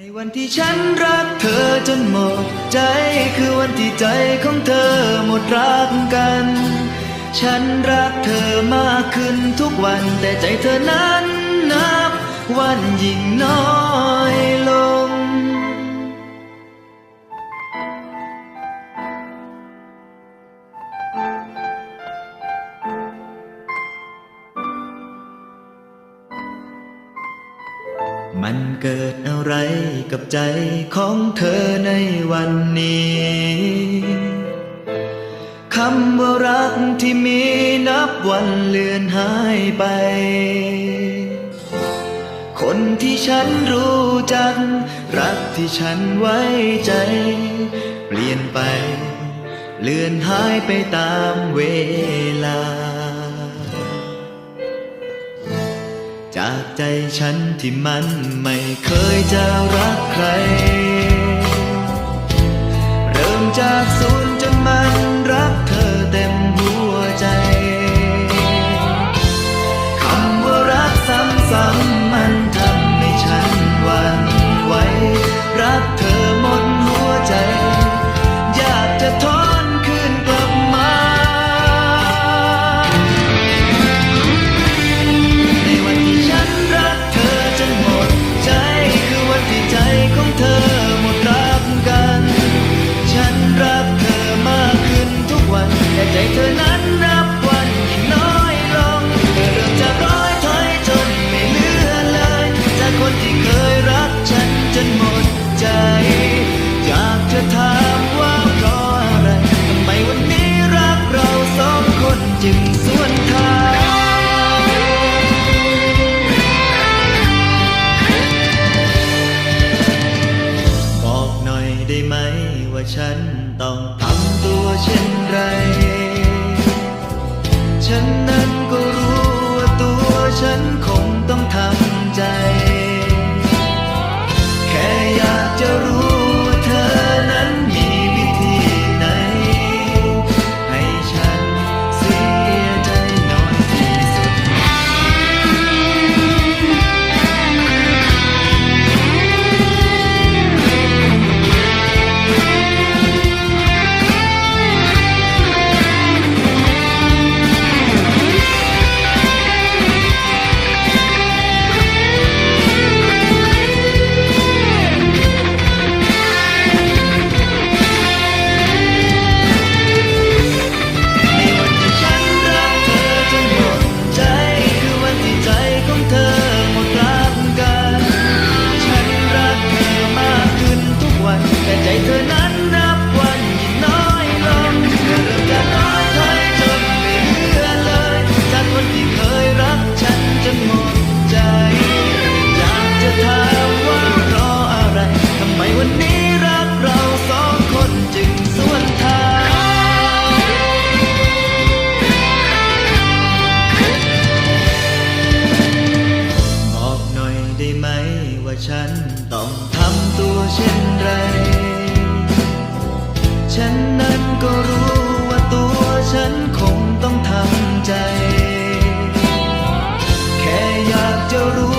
ในวันที่ฉันรักเธอจนหมดใจคือวันที่ใจของเธอหมดรักกัน ฉันรักเธอมากขึ้นทุกวันแต่ใจเธอนั้นนับวันยิ่งน้อยลง มันเกิดอะไรกับใจของเธอในวันนี้คำว่ารักที่มีนับวันเลือนหายไป คนที่ฉันรู้จัก รักที่ฉันไว้ใจ เปลี่ยนไป เลือนหายไปตามเวลา จากใจฉันที่มันไม่เคยจะรักใคร เริ่มจากศูนย์จนมันรักเธอเต็มหัวใจ คำว่ารักซ้ำๆ 就如